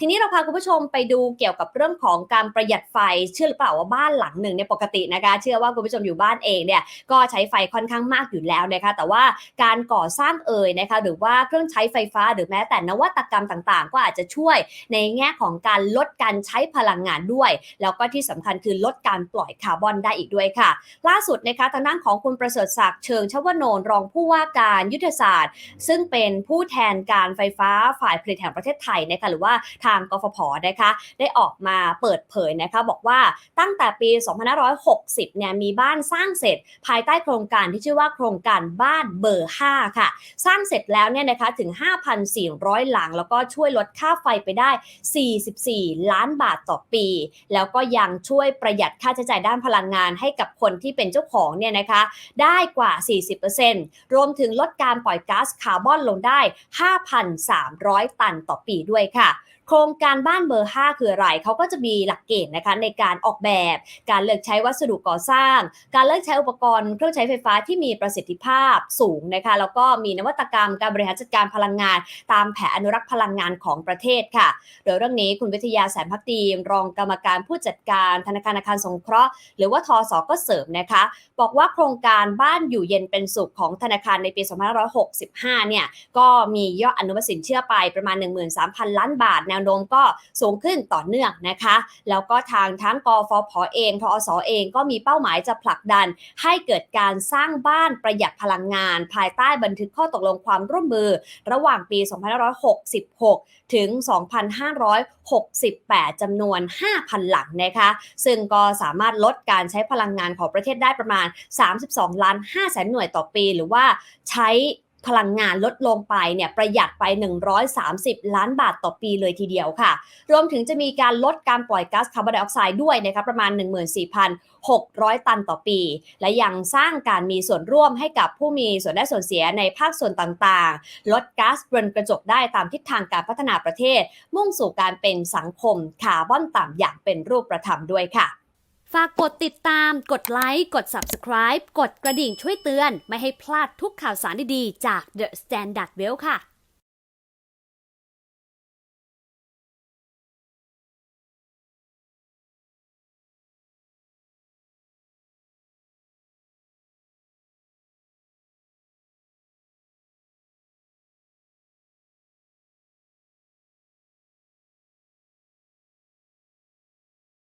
ทีนี้เราพาคุณผู้ชมไปดูเกี่ยวกับเรื่องของการประหยัดไฟเชื่อหรือเปล่าว่าบ้านหลังหนึ่งเนี่ยปกตินะคะ เชื่อว่าคุณผู้ชมอยู่บ้านเองเนี่ยก็ใช้ไฟค่อนข้างมากอยู่แล้วนะคะแต่ว่าการก่อสร้างเอ่ยนะคะหรือว่าเครื่องใช้ไฟฟ้าหรือแม้แต่นวัตกรรมต่างๆ ก็อาจจะช่วยในแง่ของการลดการใช้พลังงานด้วย แล้วก็ที่สำคัญคือลดการปล่อยคาร์บอนได้อีกด้วยค่ะ ล่าสุดนะคะทางด้านของคุณประเสริฐศักดิ์เชิงชวนนรองผู้ว่าการยุทธศาสตร์ ซึ่งเป็นผู้แทนการไฟฟ้าฝ่ายผลิตแห่งประเทศไทยนะคะหรือว่าทางกฟผนะคะ ได้ออกมาเปิดเผยนะคะ บอกว่าตั้งแต่ปี 2560 เนี่ยมีบ้านสร้างเสร็จภายใต้โครงการที่ชื่อว่าโครงการบ้านเบอร์ 5 ค่ะ สร้างเสร็จแล้วเนี่ยนะคะถึง 5,400 หลัง แล้วก็ช่วยลดค่าไฟไปได้ 44 ล้านบาทต่อปี แล้วก็ยังช่วยประหยัดค่าใช้จ่ายด้านพลังงานให้กับคนที่เป็นเจ้าของเนี่ยนะคะ ได้กว่า 40%รวมถึงลดการปล่อยก๊าซคาร์บอนลงได้ 5,300 ตันต่อปีด้วยค่ะ โครงการบ้านเบอร์ 5 คืออะไรเขาก็จะมีหลักเกณฑ์นะคะในการออกแบบ การเลือกใช้วัสดุก่อสร้าง การเลือกใช้อุปกรณ์เครื่องใช้ไฟฟ้าที่มีประสิทธิภาพสูงนะคะแล้วก็มีนวัตกรรมการบริหารจัดการพลังงาน ตามแผนอนุรักษ์พลังงานของประเทศค่ะ โดยเรื่องนี้คุณวิทยาแสนพักดีรองกรรมการผู้จัดการธนาคารอาคารสงเคราะห์ หรือว่าทอสก็เสริมนะคะ บอกว่าโครงการบ้านอยู่เย็นเป็นสุขของธนาคารในปี 2565 เนี่ยก็มียอดอนุมัติสินเชื่อไปประมาณ 13,000 ล้านบาทแนวโน้มก็สูงขึ้นต่อเนื่องนะคะ แล้วก็ทางทั้งกฟผเองทอสเองก็มีเป้าหมายจะผลักดัน ให้เกิดการสร้างบ้านประหยัดพลังงาน ภายใต้บันทึกข้อตกลงความร่วมมือ ระหว่างปี 2566 ถึง 2568 จำนวน 5,000 หลังนะคะ ซึ่งก็สามารถลดการใช้พลังงานของประเทศได้ประมาณ 32 ล้าน5แสนหน่วยต่อปี หรือว่าใช้ พลังงานลดลงไปเนี่ยประหยัดไป 130 ล้านบาทต่อปีเลยทีเดียวค่ะ รวมถึงจะมีการลดการปล่อยก๊าซคาร์บอนไดออกไซด์ด้วยนะคะประมาณ 14,600 ตันต่อปี และยังสร้างการมีส่วนร่วมให้กับผู้มีส่วนได้ส่วนเสียในภาคส่วนต่างๆ ลดก๊าซเรือนกระจกได้ตามทิศทางการพัฒนาประเทศ มุ่งสู่การเป็นสังคมคาร์บอนต่ำอย่างเป็นรูปธรรมด้วยค่ะ ฝากกดติดตาม กดไลค์ กด Subscribe กดกระดิ่งช่วยเตือน ไม่ให้พลาดทุกข่าวสารดีๆ จาก The Standard Well ค่ะ